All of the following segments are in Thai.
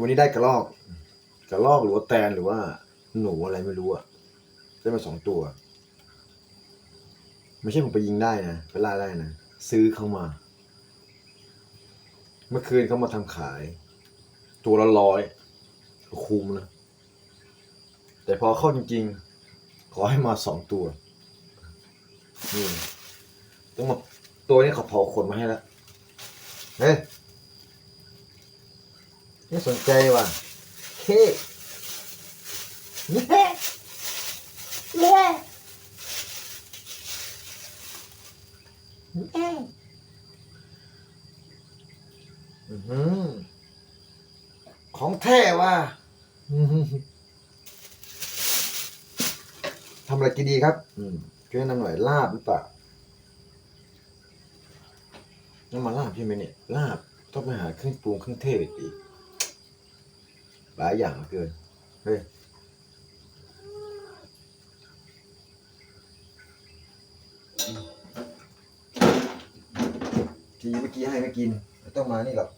วันนี้ได้กระรอกกระรอกหรือว่าแตนหรือว่า หนูอะไรไม่รู้อะได้มาสองตัว ไม่ใช่ผมไปยิงได้นะไปล่าได้นะซื้อเข้ามา เมื่อคืนเขามาทำขาย ตัวละร้อยคุ้มนะแต่พอเข้าจริง ๆ ขอให้มาสองตัวนี่ต้องมาตัวนี้เขาเผาขนมาให้แล้วเฮ้ย นี่สนใจว่ะเค้กเย้เย้เย้อื้อหือของแท้ว่ะอื้อหือทำอะไรกินดีครับอืมช่วยแนะนำหน่อยลาบหรือเปล่าน้ำมันลาบใช่ไหมเนี่ยลาบต้องไปหาเครื่องปรุงเครื่องเทศอีก หลายอย่างเลือเกินเฮ้ยทีเมื่อกี้ให้ไม่กินไม่ต้องมานี่หรอก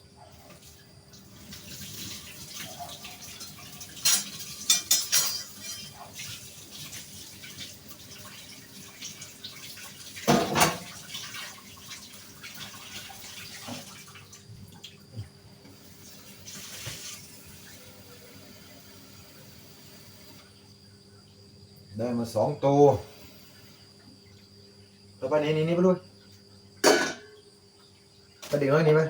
ได้มาสองตัวต่อไปนี่นี่นี่ไปด้วยไปดึงน้อยนี่ไหม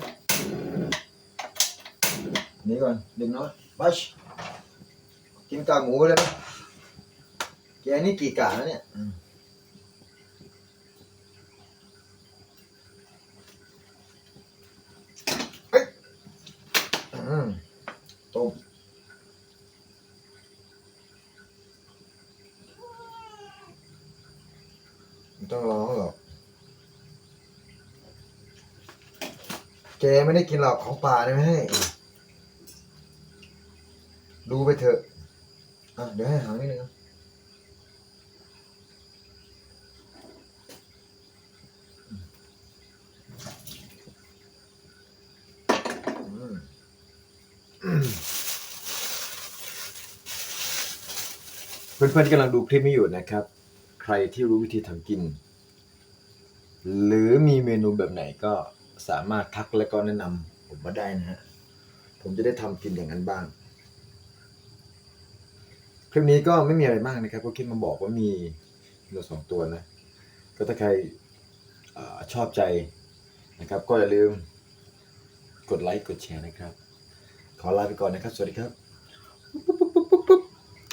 นี่ก่อนดึงน้อยบัชกินกากหมูไปเลยไหมแกนี่กี่กากแล้วเนี่ยอืมเฮ้ยอืมต้ม ต้องร้องหรอกแกไม่ได้กินหรอกของป่าเนี่ยไม่ให้ ดูไปเถอะ อะ เดี๋ยวให้หางนิดนึงเพื่อนๆกำลังดูคลิปนี้อยู่นะครับ ใครที่รู้วิธีทำกิน หรือมีเมนูแบบไหนก็สามารถทักและก็แนะนำผมมาได้นะฮะ ผมจะได้ทำกินอย่างนั้นบ้าง คลิปนี้ก็ไม่มีอะไรมากนะครับ ก็คิดมาบอกว่ามีเนื้อสองตัวนะ ก็ถ้าใครอชอบใจนะครับ ก็อย่าลืมกดไลค์กดแชร์นะครับ ขอลาไปก่อนนะครับ สวัสดีครับ